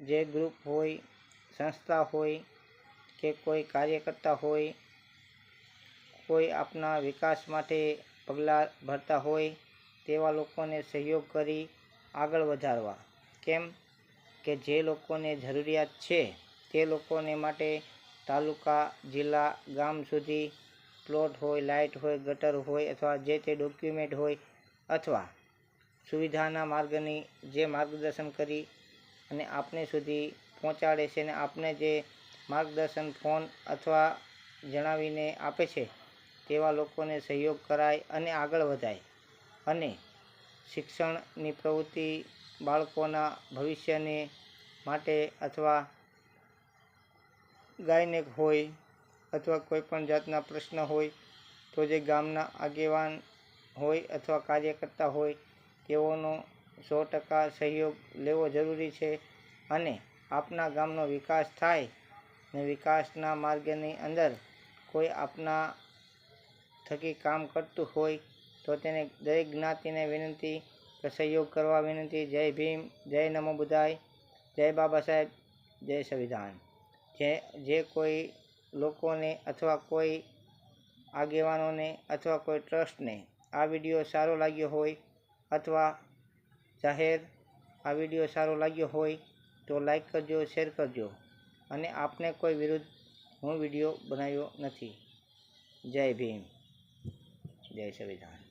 જે ગ્રુપ હોય, સંસ્થા હોય કે કોઈ કાર્યકર્તા હોય, કોઈ આપના વિકાસ માટે પગલાં ભરતા હોય, તેવા લોકોને સહયોગ કરી આગળ વધારવા. કેમ કે જે લોકોને જરૂરિયાત છે, તે લોકોને માટે તાલુકા, જિલ્લા, ગામ સુધી પ્લોટ હોય, લાઇટ હોય, ગટર હોય અથવા જે તે ડોક્યુમેન્ટ હોય અથવા સુવિધાના માર્ગની જે માર્ગદર્શન કરી અને આપને સુધી પહોંચાડે છે અને આપને જે માર્ગદર્શન, ફોન અથવા જણાવીને આપે છે, તેવા લોકોને સહયોગ કરાય અને આગળ વધાય. અને શિક્ષણની પ્રવૃત્તિ બાળકોના ભવિષ્યને માટે અથવા ગાયને હોય અથવા કોઈ પણ જાતના પ્રશ્ન હોય, તો જે ગામના આગેવાન હોય અથવા કાર્યકર્તા હોય, તેઓનો સો ટકા સહયોગ લેવો જરૂરી છે અને આપના ગામનો વિકાસ થાય ને વિકાસના માર્ગની અંદર કોઈ આપના થકી કામ કરતું હોય તો તેને દરેક જ્ઞાતિને વિનંતી કે સહયોગ કરવા વિનંતી. જય ભીમ, જય નમો બુધાય, જય બાબા સાહેબ, જય સંવિધાન. જે જે કોઈ લોકોને અથવા કોઈ આગેવાનોને અથવા કોઈ ટ્રસ્ટને આ વીડિયો સારો લાગ્યો હોય અથવા જાહેર આ વીડિયો સારો લાગ્યો હોય તો લાઈક કરજો, શેર કરજો અને આપને કોઈ વિરુદ્ધ હું વીડિયો બનાવ્યો નથી. જય ભીમ. જય સંવિધાન.